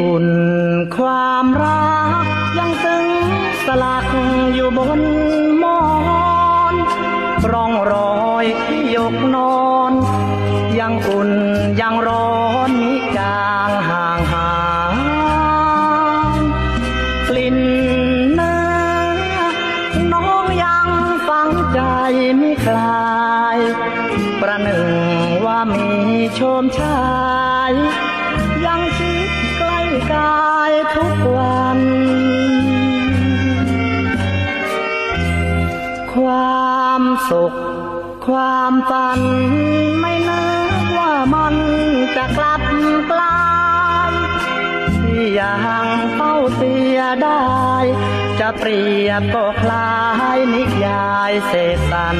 อุ่นความรักยังซึ้งสลักอยู่บนหมอนร่องรอยยกนอน ยังอุ่นยังร้อนมิจางห่างหายกลิ่นเนื้อน้องยังฝังใจไม่คลาย ประหนึ่งว่ามีโชมชายยัง กวัน ความสุข ความฝัน ไม่นึกว่ามันจะกลับกลายที่ยังเฝ้าเสียได้ จะเปรียบก็คล้ายนิยายเศษสัน